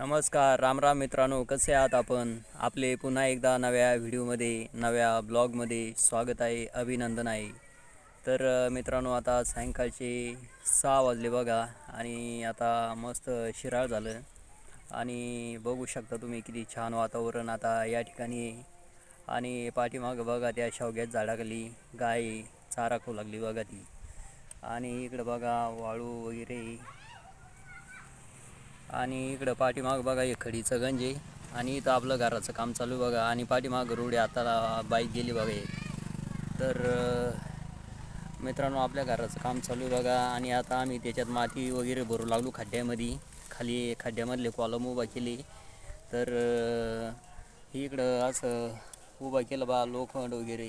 नमस्कार राम राम मित्रांनो कसे आहात आपण? आपले पुन्हा एकदा नव्या व्हिडिओमध्ये नव्या ब्लॉगमध्ये स्वागत आहे अभिनंदन आहे. तर मित्रांनो आता सायंकाळचे सहा वाजले बघा आणि आता मस्त शिराळ झालं. आणि बघू शकता तुम्ही किती छान वातावरण आता या ठिकाणी आणि पाठीमागं बघा त्या शेवग्यात झाडाखाली गाय चारा खाऊ लागली बघा ती. आणि इकडं बघा वाळू वगैरे. आणि इकडं पाठीमाग बघा हे खडीचं गंज आहे. आणि इथं आपलं घराचं काम चालू आहे बघा. आणि पाठीमाग रोड आहे आता बाईक गेली बघा हे तर मित्रांनो आपल्या घराचं काम चालू आहे बघा. आणि आता आम्ही त्याच्यात माती वगैरे भरू लागलो खड्ड्यामध्ये. खाली खड्ड्यामधले कॉलम उभा केली. तर इकडं असं उभा केलं बा लोखंड वगैरे.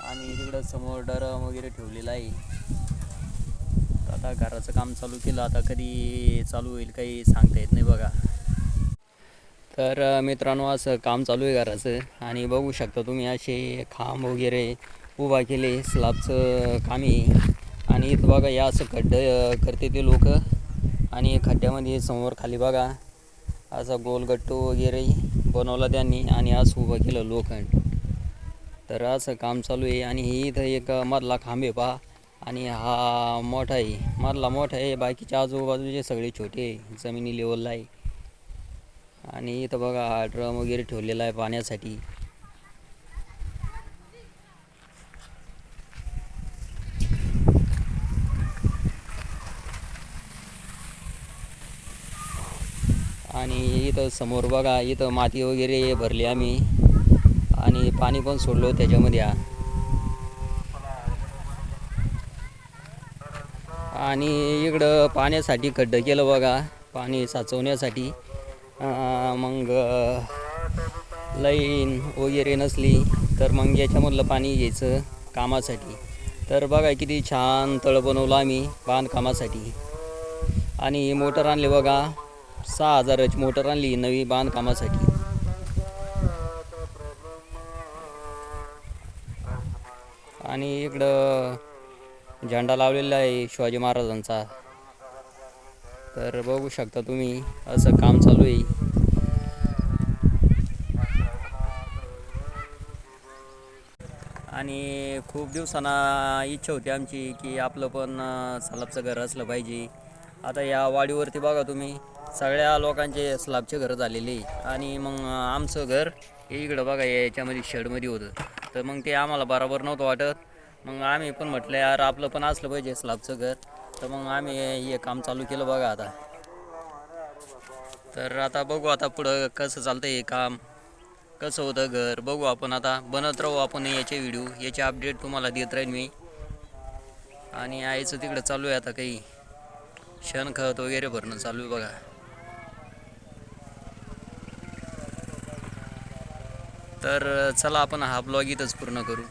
आणि तिकडं समोर डरम वगैरे ठेवलेला आहे. आता घराचं काम चालू केलं आता कधी चालू होईल काही सांगता येत नाही बघा. तर मित्रांनो असं काम चालू आहे घराचं आणि बघू शकता तुम्ही असे खांब वगैरे उभा केले स्लॅबचं काम आहे. आणि इथं बघा या असं खड्डे करते ते लोक. आणि खड्ड्यामध्ये समोर खाली बघा असा गोलगट्टू वगैरे बनवला त्यांनी आणि असं उभं केलं लोखंड तर असं काम चालू आहे आणि ही इथं एक मधला खांब आहे पहा. आणि हा मोठा आहे. मधला मोठा आहे बाकीच्या आजूबाजूचे सगळे छोटे जमिनी लेवलला आहे. आणि इथं बघा हा ड्रम वगैरे ठेवलेला आहे पाण्यासाठी. आणि इथं समोर बघा इथं माती वगैरे भरली आम्ही. आणि पाणी पण सोडलो त्याच्यामध्ये आणि इकडं पाण्यासाठी खड्डं केलं बघा पाणी साचवण्यासाठी. मग लाईन वगैरे नसली तर मग याच्यामधलं पाणी घ्यायचं कामासाठी. तर बघा किती छान तळ बनवलं आम्ही बांधकामासाठी. आणि मोटर आणली बघा सहा हजाराची मोटर आणली नवी बांधकामासाठी. आणि इकडं झेंडा लावलेला आहे शिवाजी महाराजांचा. तर बघू शकता तुम्ही असं काम चालू आहे. आणि खूप दिवसांना इच्छा होती आमची की आपलं पण स्लाबचं घर असलं पाहिजे. आता या वाडीवरती बघा तुम्ही सगळ्या लोकांचे स्लाबचे घरं झालेले आणि मग आमचं घर हे इकडं बघा याच्यामध्ये शेडमध्ये होतं. तर मग ते आम्हाला बरोबर नव्हतं वाटत. मग आम्ही पण म्हटलं यार आपलं पण असलं पाहिजे स्लॅबचं घर. तर मग आम्ही हे काम चालू केलं बघा आता. तर आता बघू आता पुढं कसं चालतं हे काम. कसं होतं घर बघू आपण आता. बनत राहू आपण याचे व्हिडिओ याचे अपडेट तुम्हाला देत राहील मी. आणि आईचं तिकडं चालू आहे आता काही. शेणखत वगैरे भरणं चालू आहे बघा. तर चला आपण हा ब्लॉग इथंच पूर्ण करू.